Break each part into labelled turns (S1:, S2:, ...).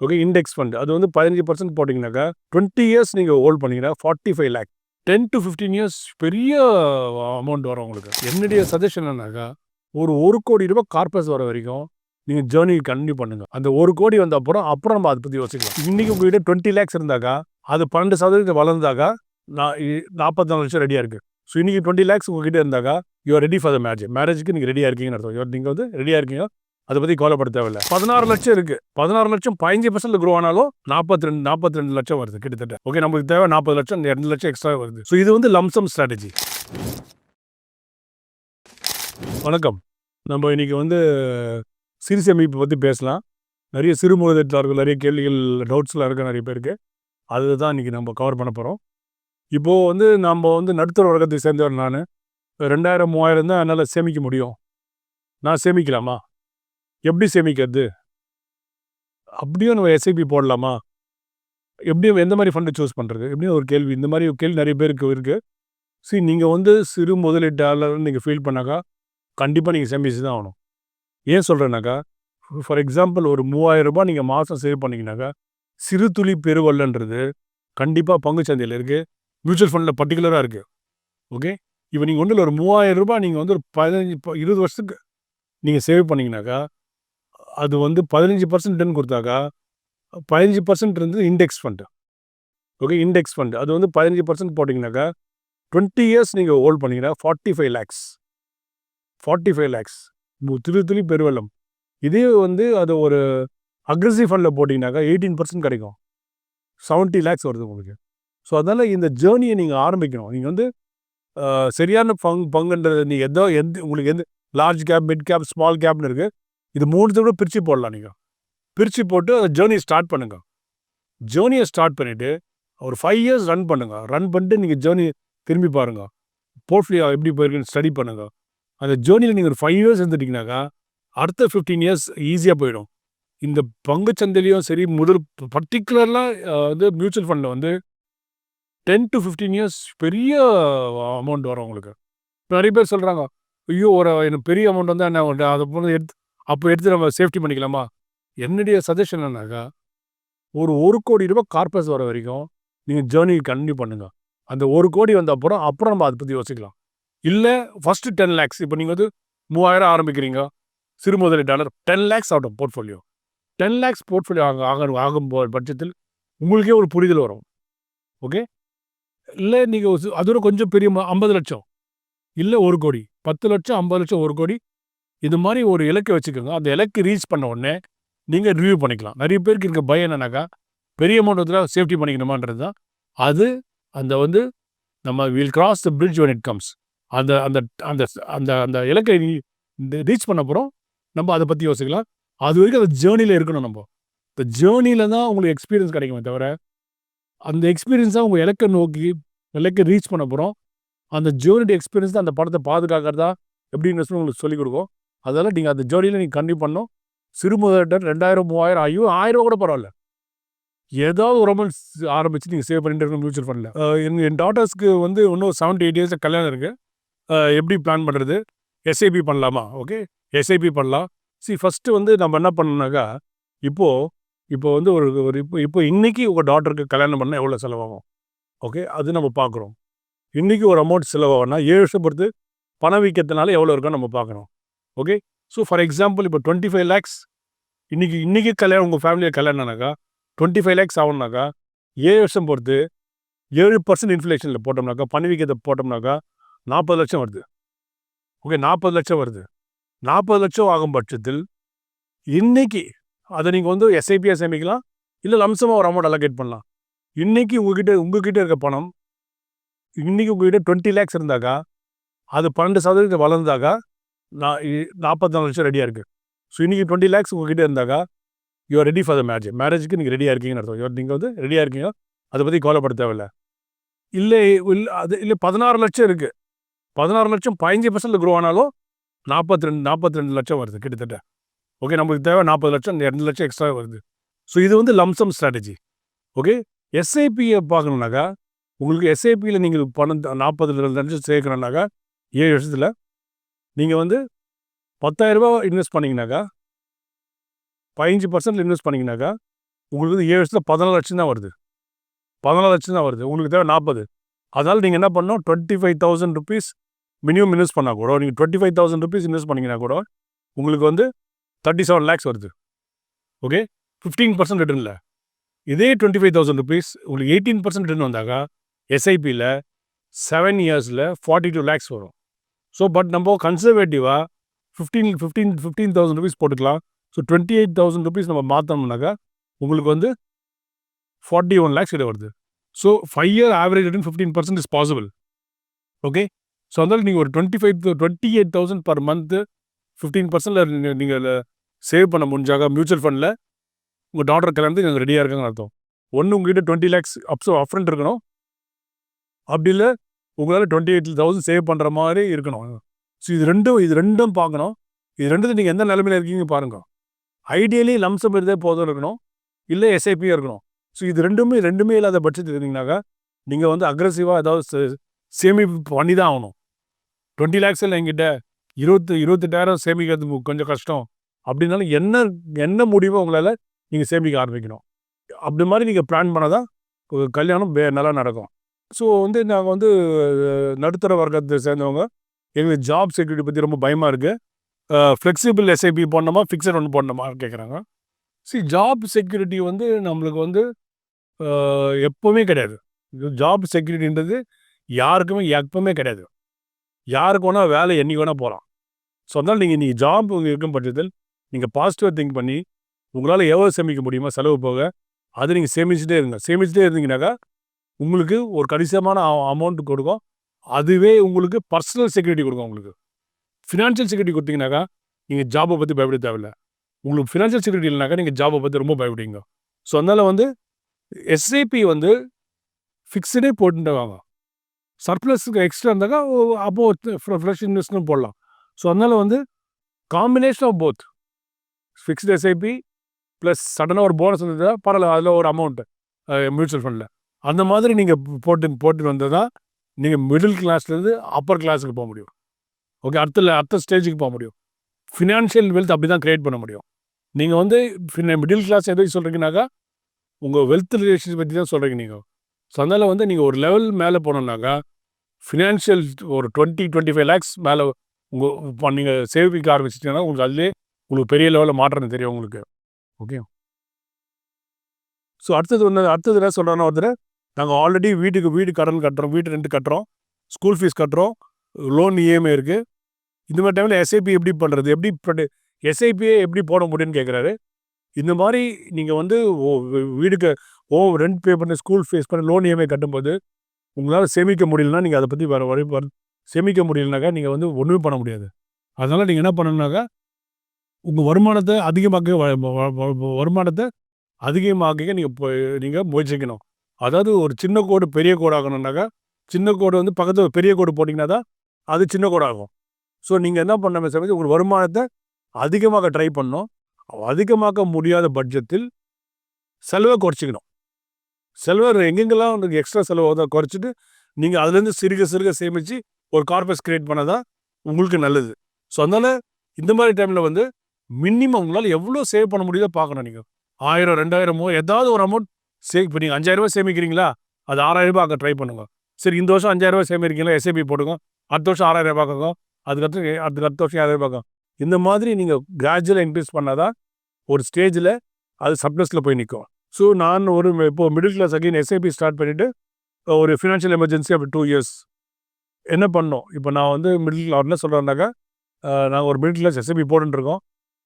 S1: Okay index fund அது வந்து பதினஞ்சு பர்சன்ட் போட்டிங்கனாக்கா டுவெண்ட்டி இயர்ஸ் நீங்கள் ஹோல்ட் பண்ணிங்கன்னா forty five lakh ten to fifteen years பெரிய அமௌண்ட் வரும் உங்களுக்கு. என்னுடைய சஜஷன் என்னன்னாக்கா ஒரு ஒரு கோடி ரூபாய் கார்பஸ் வர வரைக்கும் நீங்கள் ஜேர்னி கண்டினியூ பண்ணுங்கள் அந்த ஒரு கோடி வந்த அப்புறம் அப்புறம் நம்ம அதை பற்றி யோசிக்கலாம். இன்றைக்கி உங்ககிட்ட டுவெண்ட்டி லேக்ஸ் இருந்தாக்கா அது பன்னெண்டு சதவீதம் வளர்ந்தாக்கா நான் நாற்பத்தி நாலு லட்சம் ரெடியாக இருக்குது ஸோ இன்றைக்கி டுவெண்ட்டி லேக்ஸ் உங்ககிட்ட இருந்தாக்கா you are ready for the marriage மேரேஜுக்கு நீங்கள் ரெடியாக இருக்கீங்கன்னு அர்த்தம். நீங்கள் வந்து ரெடியாக இருக்கீங்க. அதை பற்றி கவலைப்பட தேவையில்ல. பதினாறு லட்சம் இருக்கு. பதினாறு லட்சம் பதினஞ்சு பர்சன்ட் குரோ ஆனாலும் நாற்பத்தி ரெண்டு நாற்பத்தி ரெண்டு லட்சம் வருது கிட்டத்தட்ட. ஓகே நமக்கு தேவை நாற்பது லட்சம் ரெண்டு லட்சம் எக்ஸ்ட்ரா வருது. ஸோ இது வந்து லம்சம் ஸ்ட்ராட்டஜி வணக்கம். நம்ம இன்னைக்கு வந்து சிறு சேமிப்பு பற்றி பேசலாம். நிறைய சிறு முதலீட்டாளர்கள் நிறைய கேள்விகள் டவுட்ஸ்லாம் இருக்க நிறைய பேருக்கு. அதுதான் இன்னைக்கு நம்ம கவர் பண்ண போகிறோம் இப்போது வந்து நம்ம வந்து நடுத்தர வர்க்கத்தை சேர்ந்தவர் நான். ரெண்டாயிரம் மூவாயிரம் தான் என்னால் சேமிக்க முடியும். நான் சேமிக்கலாமா? எப்படி சேமிக்கிறது? அப்படியும் நம்ம எஸ்ஐபி போடலாமா? எப்படியும் எந்த மாதிரி ஃபண்டை சூஸ் பண்ணுறது எப்படியும் ஒரு கேள்வி. இந்த மாதிரி கேள்வி நிறைய பேருக்கு இருக்குது சரி நீங்கள் வந்து சிறு முதலீட்டாளர் நீங்கள் ஃபீல் பண்ணாக்கா கண்டிப்பாக நீங்கள் சேமிச்சு தான் ஆகணும். ஏன் சொல்கிறேன்னாக்கா ஃபார் எக்ஸாம்பிள் ஒரு மூவாயிரம் ரூபாய் நீங்கள் மாதம் சேவ் பண்ணிங்கனாக்கா சிறு துளி பெருவல்லன்றது கண்டிப்பாக பங்குச்சந்தையில் இருக்குது மியூச்சுவல் ஃபண்டில் பர்டிகுலராக இருக்குது ஓகே இப்போ நீங்கள் ஒன்றில் ஒரு மூவாயிரம் ரூபாய் நீங்கள் வந்து ஒரு பதினஞ்சு இருபது வருஷத்துக்கு நீங்கள் சேவ் பண்ணிங்கனாக்கா அது வந்து பதினஞ்சு பர்சன்ட்னு கொடுத்தாக்கா பதினஞ்சு பர்சன்ட் இருந்து index fund okay index fund அது வந்து பதினஞ்சு பர்சன்ட் போட்டிங்கனாக்கா டுவெண்ட்டி இயர்ஸ் நீங்கள் ஹோல்ட் பண்ணிங்கன்னா forty five lakhs forty five lakhs திரு துளி பெருவெள்ளம். இதே வந்து அது ஒரு அக்ரஸிவ் ஃபண்டில் போட்டிங்கனாக்கா எயிட்டீன் பர்சன்ட் கிடைக்கும். செவன்ட்டி லேக்ஸ் வருது உங்களுக்கு. ஸோ அதனால் இந்த ஜேர்னியை நீங்கள் ஆரம்பிக்கணும். நீங்கள் வந்து சரியான பங்கு பங்குன்றது நீங்கள் எதோ எந்த உங்களுக்கு எந்த large cap mid cap small கேப்னு இருக்குது இது மூணு கூட பிரித்து போடலாம் நீங்கள் பிரித்து போட்டு அந்த ஜேர்னி ஸ்டார்ட் பண்ணுங்கள் ஜேர்னியை ஸ்டார்ட் பண்ணிவிட்டு ஒரு ஃபைவ் இயர்ஸ் ரன் பண்ணுங்கள் ரன் பண்ணிட்டு நீங்கள் ஜேர்னி திரும்பி பாருங்கள் போர்ட்ஃபோலியோ எப்படி போயிருக்குன்னு ஸ்டடி பண்ணுங்கள் அந்த ஜேர்னியில் நீங்கள் ஒரு ஃபைவ் இயர்ஸ் இருந்துட்டிங்கனாக்கா அடுத்த ஃபிஃப்டீன் இயர்ஸ் ஈஸியாக போயிடும். இந்த பங்கு சந்தையிலையும் சரி முதல் பர்டிகுலர்லாம் வந்து மியூச்சுவல் ஃபண்டில் வந்து டென் டு ஃபிஃப்டீன் இயர்ஸ் பெரிய அமௌண்ட் வரும் உங்களுக்கு. நிறைய பேர் சொல்கிறாங்க ஐயோ ஒரு எனக்கு பெரிய அமௌண்ட் வந்தால் என்ன அதை எடுத்து அப்போ எடுத்து நம்ம சேஃப்டி பண்ணிக்கலாமா? என்னுடைய சஜஷன் என்னன்னாக்கா ஒரு ஒரு கோடி ரூபாய் கார்பஸ் வர வரைக்கும் நீங்கள் ஜேர்னி கண்டினியூ பண்ணுங்கள் அந்த ஒரு கோடி வந்த அப்புறம் அப்புறம் நம்ம அதை பற்றி யோசிக்கலாம். இல்லை ஃபஸ்ட்டு டென் லேக்ஸ் இப்போ நீங்கள் வந்து மூவாயிரம் ஆரம்பிக்கிறீங்க. சிறு முதலீட்டாளர் டென் லேக்ஸ் ஆகட்டும் போர்ட்ஃபோலியோ டென் லேக்ஸ் போர்ட்ஃபோலியோ ஆக ஆகும் ஆகும் பட்சத்தில் உங்களுக்கே ஒரு புரிதல் வரும். ஓகே இல்லை நீங்கள் அதோட கொஞ்சம் பெரிய ஐம்பது லட்சம். இல்லை ஒரு கோடி. பத்து லட்சம் ஐம்பது லட்சம் ஒரு கோடி. இது மாதிரி ஒரு இலக்கை வச்சுக்கோங்க. அந்த இலக்கு ரீச் பண்ண உடனே நீங்கள் ரிவ்யூ பண்ணிக்கலாம். நிறைய பேருக்கு இருக்க பயம் என்னன்னாக்கா பெரிய அமௌண்ட்டில் சேஃப்டி பண்ணிக்கணுமான்றது தான். அது அந்த வந்து நம்ம will cross the bridge when it comes அந்த அந்த அந்த அந்த அந்த இலக்கை ரீச் பண்ண அப்புறம் நம்ம அதை பற்றி யோசிக்கலாம். அது வரைக்கும் அந்த ஜேர்னியில் இருக்கணும் நம்ம. இந்த ஜேர்னியில் தான் உங்களுக்கு எக்ஸ்பீரியன்ஸ் கிடைக்குமே தவிர அந்த எக்ஸ்பீரியன்ஸாக உங்கள் இலக்கை நோக்கி இலக்கை ரீச் பண்ண போகிறோம் அந்த ஜேர்னியோட எக்ஸ்பீரியன்ஸ் தான் அந்த படத்தை பாதுகாக்கிறதா எப்படின்னு உங்களுக்கு சொல்லிக் கொடுக்கும். அதனால் நீங்கள் அந்த ஜோடியில் நீங்கள் கண்டி பண்ணோம் சிறு முதலிட்ட ரெண்டாயிரம் மூவாயிரம் ஐயோ ஆயிரம் கூட பரவாயில்ல. ஏதாவது ஒரு அமௌண்ட் ஆரம்பித்து நீங்கள் சேவ் பண்ணிட்டு இருக்கணும் மியூச்சுவல் ஃபண்டில் என் என் டாட்டர்ஸ்க்கு வந்து இன்னும் செவன்ட்டி எயிட் இயர்ஸில் கல்யாணம் இருக்குது எப்படி பிளான் பண்ணுறது எஸ்ஐபி பண்ணலாமா? ஓகே எஸ்ஐபி பண்ணலாம். சி ஃபஸ்ட்டு வந்து நம்ம என்ன பண்ணோம்னாக்கா இப்போது இப்போ வந்து ஒரு ஒரு இப்போ இப்போ இன்றைக்கி உங்கள் டாட்டருக்கு கல்யாணம் பண்ணால் எவ்வளோ செலவாகும்? ஓகே அது நம்ம பார்க்குறோம் இன்றைக்கி ஒரு அமௌண்ட் செலவாகும்னா ஏழு வருஷம் பொறுத்து பணம் விற்கிறதுனால எவ்வளோ இருக்கோ நம்ம பார்க்குறோம் ஓகே ஸோ ஃபார் எக்ஸாம்பிள் இப்போ டுவெண்ட்டி ஃபைவ் லேக்ஸ் இன்றைக்கி இன்றைக்கி கல்யாணம் உங்கள் ஃபேமிலியில் கல்யாணம்னாக்கா டுவெண்ட்டி ஃபைவ் லேக்ஸ் ஆகும்னாக்கா ஏழு வருஷம் பொறுத்து ஏழு பர்சன்ட் இன்ஃப்ளேஷனில் போட்டோம்னாக்கா பணி போட்டோம்னாக்கா நாற்பது லட்சம் வருது. ஓகே நாற்பது லட்சம் வருது. நாற்பது லட்சம் ஆகும் பட்சத்தில் இன்னைக்கு அதை நீங்கள் வந்து எஸ்ஐபியாக சேமிக்கலாம் இல்லை லம்சமாக ஒரு அமௌண்ட் அலோகேட் பண்ணலாம். இன்னைக்கு உங்ககிட்ட உங்ககிட்ட இருக்க பணம் இன்னைக்கு உங்ககிட்ட டுவெண்ட்டி லேக்ஸ் இருந்தாக்கா அது பன்னெண்டு சதவீதம் வளர்ந்தாக்கா நான் நாற்பத்தி நாலு லட்சம் ரெடியாக இருக்குது ஸோ இன்றைக்கி டுவெண்ட்டி லேக்ஸ் உங்ககிட்ட இருந்தாக்கா you are ready for the marriage மேரேஜுக்கு நீங்கள் ரெடியாக இருக்கீங்கன்னு அர்த்தம். நீங்கள் வந்து ரெடியாக இருக்கீங்க. அதை பற்றி கவலைப்பட தேவையில்ல. இல்லை இல்லை அது இல்லை பதினாறு லட்சம் இருக்குது பதினாறு லட்சம் பதினஞ்சு பர்சன்ட் க்ரோ ஆனாலும் நாற்பத்தி ரெண்டு நாற்பத்தி ரெண்டு லட்சம் வருது கிட்டத்தட்ட. ஓகே நமக்கு தேவை நாற்பது லட்சம் ரெண்டு லட்சம் எக்ஸ்ட்ரா வருது. ஸோ இது வந்து லம்சம் ஸ்ட்ராட்டஜி ஓகே எஸ்ஐபியை பார்க்கணுன்னாக்கா உங்களுக்கு எஸ்ஐபியில் நீங்கள் பணம் நாற்பது லட்சம் சேர்க்கணுன்னாக்கா ஏழு வருஷத்தில் நீங்கள் வந்து பத்தாயிரரூபா இன்வெஸ்ட் பண்ணிங்கனாக்கா பதினஞ்சு பர்சன்ட் இன்வெஸ்ட் பண்ணிங்கனாக்கா உங்களுக்கு வந்து ஏழு வருஷத்தில் பதினாலு லட்சம் தான் வருது. பதினாலு லட்சம் தான் வருது. உங்களுக்கு தேவை நாற்பது அதனால் நீங்கள் என்ன பண்ணணும்? Twenty five thousand rupees minimum invest பண்ணால் கூட நீங்கள் twenty five thousand rupees invest பண்ணிங்கன்னா கூட உங்களுக்கு வந்து தேர்ட்டி செவன் லேக்ஸ் வருது. ஓகே ஃபிஃப்டீன் பர்சன்ட் ரிட்டர்னில் இதே டுவெண்ட்டி ஃபைவ் தௌசண்ட் ருபீஸ் உங்களுக்கு எயிட்டீன் பர்சன்ட் ரிட்டர்ன் வந்தாக்கா எஸ்ஐபியில் செவன் இயர்ஸில் ஃபார்ட்டி டூ லேக்ஸ் வரும். ஸோ பட் நம்ம கன்சர்வேட்டிவாக fifteen fifteen fifteen thousand rupees போட்டுக்கலாம். So twenty eight thousand rupees நம்ம மாற்றோம்னாக்கா உங்களுக்கு வந்து ஃபார்ட்டி ஒன் லேக்ஸ் கிட்ட வருது. So five year average return fifteen percent is possible okay so அதனால் நீங்கள் ஒரு twenty five twenty eight thousand per month fifteen பர்சன்டில் நீங்கள் சேவ் பண்ண முடிஞ்சாக மியூச்சுவல் ஃபண்டில் உங்கள் டாக்டர் கல்யாணத்துக்கு நாங்கள் ரெடியாக இருக்காங்கன்னு அர்த்தம். ஒன்று உங்ககிட்ட டுவெண்ட்டி லேக்ஸ் அப்ஸோ அப்ரண்ட் இருக்கணும். அப்படி இல்லை உங்களால் டுவெண்ட்டி எயிட் தௌசண்ட் சேவ் பண்ணுற மாதிரி இருக்கணும். ஸோ இது ரெண்டும் இது ரெண்டும் பார்க்கணும். இது ரெண்டும் நீங்கள் எந்த நிலமையில இருக்கீங்க பாருங்க. ஐடியலி லம்சம் இருந்தே போதும் இருக்கணும். இல்லை எஸ்ஐபியும் இருக்கணும். ஸோ இது ரெண்டுமே ரெண்டுமே இல்லாத பட்சத்தில் இருந்தீங்கன்னாக்கா நீங்கள் வந்து அக்ரஸிவாக ஏதாவது சேமிப்பு பண்ணி தான் ஆகணும். டுவெண்ட்டி லேக்ஸ் இல்லை எங்கிட்ட இருபத்து இருபத்தெட்டாயிரம் சேமிக்கிறது கொஞ்சம் கஷ்டம். அப்படின்னாலும் என்ன என்ன முடிவோ உங்களால் நீங்கள் சேமிக்க ஆரம்பிக்கணும். அப்படி மாதிரி நீங்கள் பிளான் பண்ணால் தான் கல்யாணம் வே நல்லா நடக்கும். ஸோ வந்து நாங்கள் வந்து நடுத்தர வர்க்கத்தை சேர்ந்தவங்க. எங்களுக்கு ஜாப் செக்யூரிட்டி பற்றி ரொம்ப பயமாக இருக்குது ஃப்ளெக்சிபிள் எஸ்ஐபி போடணுமா ஃபிக்ஸட் ஒன்று போடணுமா கேட்குறாங்க சி ஜாப் செக்யூரிட்டி வந்து நம்மளுக்கு வந்து எப்போவுமே கிடையாது. ஜாப் செக்யூரிட்டின்றது யாருக்குமே எப்பவுமே கிடையாது. யாருக்கு வேணால் வேலை என்றைக்கு வேணால் போகலாம் ஸோ அதனால் நீங்கள் நீங்கள் ஜாப் இருக்கும் பட்சத்தில் நீங்கள் பாசிட்டிவாக திங்க் பண்ணி உங்களால் எவ்வளோ சேமிக்க முடியுமோ செலவு போக அதை நீங்கள் சேமிச்சுட்டே இருங்க. சேமிச்சுட்டே இருந்தீங்கன்னாக்கா உங்களுக்கு ஒரு கணிசமான அமௌண்ட் கொடுக்கும். அதுவே உங்களுக்கு பர்சனல் செக்யூரிட்டி கொடுக்கும் உங்களுக்கு. ஃபினான்ஷியல் செக்யூரிட்டி கொடுத்தீங்கன்னாக்கா நீங்கள் ஜாபை பற்றி பயப்பட தேவையில்லை. உங்களுக்கு ஃபினான்ஷியல் செக்யூரிட்டி இல்லைனாக்கா நீங்கள் ஜாபை பற்றி ரொம்ப பயப்படுவீங்க. ஸோ அதனால் வந்து எஸ்ஐபி வந்து ஃபிக்ஸ்டே போட்டுட்டாங்க சர்ப்ளஸ்க்கு சர்ப்ளஸுக்கு எக்ஸ்ட்ரா இருந்தாக்கா அப்போ ஃப்ரெஷ் இன்வெஸ்ட்மெண்ட் போடலாம். ஸோ அதனால் வந்து combination of both fixed SIP plus சடனாக ஒரு போனஸ் வந்ததா பரவாயில்ல அதில் ஒரு அமௌண்ட்டு மியூச்சுவல் ஃபண்டில் அந்த மாதிரி நீங்கள் போட்டு போட்டு வந்தால் தான் நீங்கள் மிடில் கிளாஸ்லேருந்து அப்பர் கிளாஸுக்கு போக முடியும். ஓகே அடுத்த அடுத்த ஸ்டேஜுக்கு போக முடியும். ஃபினான்ஷியல் வெல்த் அப்படி தான் க்ரியேட் பண்ண முடியும். நீங்கள் வந்து மிடில் கிளாஸ் எதை சொல்கிறீங்கனாக்கா உங்கள் வெல்த் ரிலேஷன் பற்றி தான் சொல்கிறீங்க நீங்கள் ஸோ அதனால் வந்து நீங்கள் ஒரு லெவல் மேலே போனோம்னாக்கா ஃபினான்ஷியல் ஒரு டுவெண்ட்டி டுவெண்ட்டி ஃபைவ் லேக்ஸ் மேலே உங்கள் நீங்கள் சேவிக்க ஆரம்பிச்சிட்டிங்கன்னா உங்களுக்கு அதுலேயே உங்களுக்கு பெரிய லெவலில் மாற்றம் தெரியும் உங்களுக்கு. ஓகே ஸோ அடுத்தது ஒன்று அடுத்தது என்ன சொல்கிறேன்னா ஒருத்தர் நாங்கள் ஆல்ரெடி வீட்டுக்கு வீடு கடன் கட்டுறோம் வீட்டு ரெண்டு கட்டுறோம் ஸ்கூல் ஃபீஸ் கட்டுறோம் லோன் இஎம்ஐ இருக்குது இந்த மாதிரி டைமில் எஸ்ஐபி எப்படி பண்ணுறது எப்படி எஸ்ஐபியே எப்படி போட முடியும்னு கேட்குறாரு இந்த மாதிரி நீங்கள் வந்து வீடுக்கு ஓ ரெண்ட் பே பண்ணி ஸ்கூல் ஃபீஸ் பண்ணி லோன் இஎம்ஐ கட்டும்போது உங்களால் சேமிக்க முடியலன்னா நீங்கள் அதை பற்றி வர வழி சேமிக்க முடியலனாக்கா நீங்கள் வந்து ஒன்றுமே பண்ண முடியாது. அதனால் நீங்கள் என்ன பண்ணணுனாக்கா உங்கள் வருமானத்தை அதிகமாக்க வருமானத்தை அதிகமாக்க நீங்கள் நீங்கள் முயற்சிக்கணும். அதாவது ஒரு சின்ன கோடு பெரிய கோடு ஆகணும்னாக்கா சின்ன கோடு வந்து பக்கத்தில் பெரிய கோடு போட்டிங்கன்னா தான் அது சின்ன கோடு ஆகும் ஸோ நீங்கள் என்ன பண்ண சமயத்து உங்கள் வருமானத்தை அதிகமாக ட்ரை பண்ணோம் அதிகமாக்க முடியாத பட்ஜெட்டில் செலவை குறைச்சிக்கணும். செலவை எங்கெங்கெல்லாம் உங்களுக்கு எக்ஸ்ட்ரா செலவு தான் குறைச்சிட்டு நீங்கள் அதுலேருந்து சிறுக சிறுக சேமித்து ஒரு கார்பஸ் கிரியேட் பண்ணால் தான் உங்களுக்கு நல்லது. ஸோ அதனால் இந்த மாதிரி டைமில் வந்து மினிமம் உங்களால் எவ்வளோ சேவ் பண்ண முடியுதோ பார்க்கணும் நீங்கள் ஆயிரம் ரெண்டாயிரமோ ஏதாவது ஒரு அமௌண்ட் சரி இப்போ நீங்கள் அஞ்சாயிரரூபா சேமிக்கிறீங்களா? அது ஆறாயிரம் ரூபாய் அங்கே ட்ரை பண்ணுங்க. சரி இந்த வருஷம் அஞ்சாயிரரூபா சேமிக்கிறீங்களா? எஸ்ஐபி போடுங்க அடுத்த வருஷம் ஆறாயிரம் ரூபாய் பார்க்கணும் அதுக்கடுத்து அடுத்த அடுத்த வருஷம் ஏழாயிரம் பார்க்கும் இந்த மாதிரி நீங்கள் கிராஜுவலாக இன்க்ரீஸ் பண்ணால் தான் ஒரு ஸ்டேஜில் அது சப்ளஸில் போய் நிற்கும் ஸோ நான் ஒரு இப்போது middle class again SIP start பண்ணிவிட்டு ஒரு ஃபினான்ஷியல் எமர்ஜென்சி அப்படி டூ இயர்ஸ் என்ன பண்ணோம்? இப்போ நான் வந்து மிடில் கிளாஸ் என்ன சொல்கிறேன்னாக்கா நாங்கள் ஒரு மிடில் கிளாஸ் எஸ்ஐபி போட்டுருக்கோம்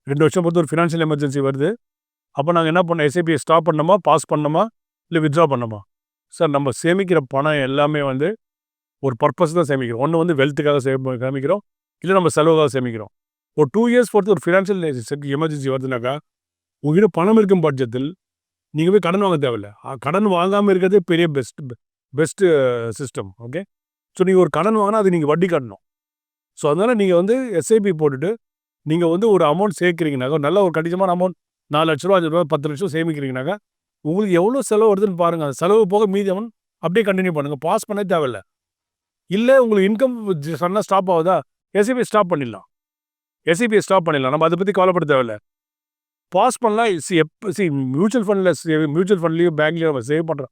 S1: ரெண்டு வருஷம் பொறுத்து ஒரு ஃபினான்ஷியல் எமர்ஜென்சி வருது. அப்போ நாங்கள் என்ன பண்ணோம்? எஸ்ஐபியை ஸ்டாப் பண்ணோமா? பாஸ் பண்ணோமா? இல்லை வித்ட்ரா பண்ணோமா? சார் நம்ம சேமிக்கிற பணம் எல்லாமே வந்து ஒரு பர்பஸ் தான் சேமிக்கிறோம். ஒன்று வந்து வெல்த்துக்காக சே சேமிக்கிறோம். இல்லை நம்ம செலவுக்காக சேமிக்கிறோம். ஒரு டூ இயர்ஸ் பொறுத்து ஒரு ஃபினான்ஷியல் எமர்ஜென்சி வருதுனாக்கா உங்ககிட்ட பணம் இருக்கும் பட்சத்தில் நீங்கள் போய் கடன் வாங்க தேவையில்ல. கடன் வாங்காமல் இருக்கிறதே பெரிய best best system okay so நீங்கள் ஒரு கடன் வாங்கினா அது நீங்கள் வட்டி கட்டணும். ஸோ அதனால் நீங்கள் வந்து எஸ்ஐபி போட்டுட்டு நீங்கள் வந்து ஒரு அமௌண்ட் சேர்க்குறீங்கனாக்கா நல்ல ஒரு கடிதமான அமௌண்ட் நாலு லட்ச ரூபா அஞ்சு ரூபா பத்து லட்சம் சேமிக்கிறீங்கனாக்கா உங்களுக்கு எவ்வளோ செலவு வருதுன்னு பாருங்கள் அந்த செலவு போக மீதி அவன் அப்படியே கண்டினியூ பண்ணுங்கள் பாஸ் பண்ண தேவையில்ல. இல்லை உங்களுக்கு இன்கம் சொன்னால் ஸ்டாப் ஆகுதா? எஸ்ஐபி ஸ்டாப் பண்ணிடலாம். எஸ்இபி ஸ்டாப் பண்ணிடலாம். நம்ம அதை பற்றி கவலைப்பட தேவையில்ல. பாஸ் பண்ணலாம். சி எப்போ சி மியூச்சுவல் ஃபண்டில் மியூச்சுவல் ஃபண்ட்லேயும் பேங்க்லேயும் நம்ம சேவ் பண்ணுற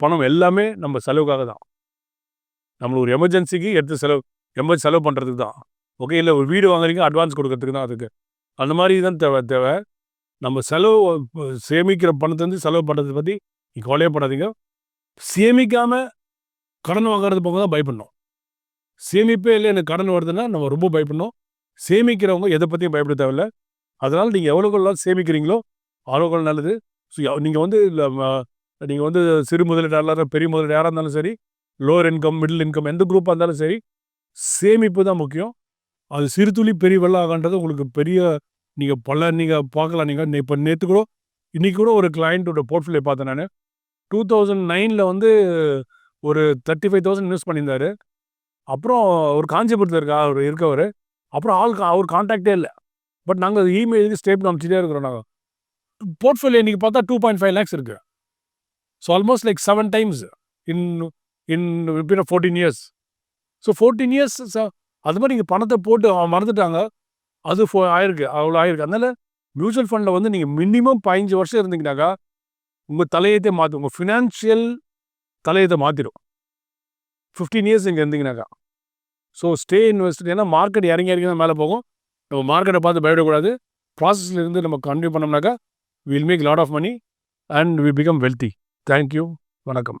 S1: பணம் எல்லாமே நம்ம செலவுக்காக தான். நம்மளுக்கு ஒரு எமர்ஜென்சிக்கு எடுத்து செலவு எமர்ஜென்சி செலவு பண்ணுறதுக்கு தான். ஓகே இல்லை ஒரு வீடு வாங்குறீங்க அட்வான்ஸ் கொடுக்கறதுக்கு தான் அதுக்கு. அந்த மாதிரி தான் தேவை தேவை. நம்ம செலவு சேமிக்கிற பணத்தை வந்து செலவு பண்ணுறதை பற்றி நீ கவலையப்படாதீங்க சேமிக்காமல் கடன் வாங்குறது போக தான் பயப்படணும். சேமிப்பே இல்லை எனக்கு கடன் வருதுன்னா நம்ம ரொம்ப பயப்படணும். சேமிக்கிறவங்க எதை பற்றியும் பயப்பட தேவையில்ல. அதனால் நீங்கள் எவ்வளோக்கெல்லாம் சேமிக்கிறீங்களோ அவ்வளோக்கு நல்லது. ஸோ நீங்கள் வந்து நீங்கள் வந்து சிறு முதலீட்டாளர் பெரிய முதலீடு யாராக இருந்தாலும் சரி லோவர் இன்கம் மிடில் இன்கம் எந்த குரூப்பாக இருந்தாலும் சரி சேமிப்பு தான் முக்கியம். அது சிறு துளி பெரிய வெள்ளம் ஆகன்றது உங்களுக்கு பெரிய நீங்கள் பல நீங்கள் பார்க்கலாம். நீங்கள் இப்போ நேற்று கூட இன்றைக்கி கூட ஒரு கிளைண்ட்டோட போர்ட்ஃபோலியோ பார்த்தேன் நான். டூ தௌசண்ட் நைனில் வந்து ஒரு தேர்ட்டி ஃபைவ் தௌசண்ட் இன்வெஸ்ட் பண்ணியிருந்தார். அப்புறம் ஒரு காஞ்சிபுரத்தில் இருக்கா அவர் இருக்கவர். அப்புறம் ஆள் அவர் கான்டாக்டே இல்லை. பட் நாங்கள் இமெயிலுக்கு ஸ்டேப் அனுப்பிச்சிட்டே இருக்கிறோம் நாங்கள் போர்ட்ஃபோலியோ இன்றைக்கி பார்த்தா டூ பாயிண்ட் ஃபைவ் லேக்ஸ் இருக்குது so almost like seven times in in bin fourteen years so fourteen years அது மாதிரி நீங்கள் பணத்தை போட்டு அவன் மறந்துட்டாங்க. அது ஃபோ ஆயிருக்கு. அவ்வளோ ஆயிருக்கு. அதனால் மியூச்சுவல் ஃபண்டில் வந்து நீங்கள் மினிமம் பதினஞ்சு வருஷம் இருந்தீங்கன்னாக்கா உங்கள் தலையத்தை மாற்றும் உங்கள் ஃபினான்ஷியல் தலையத்தை மாற்றிடும் ஃபிஃப்டீன் இயர்ஸ் இங்கே இருந்தீங்கன்னாக்கா. ஸோ ஸ்டே இன்வெஸ்ட் ஏன்னா மார்க்கெட் இறங்கி இறங்கி தான் மேலே போகும். நம்ம மார்க்கெட்டை பார்த்து பயப்படக்கூடாது ப்ராசஸில் இருந்து நம்ம continue பண்ணோம்னாக்கா will make lot of money and we become wealthy thank you வணக்கம்.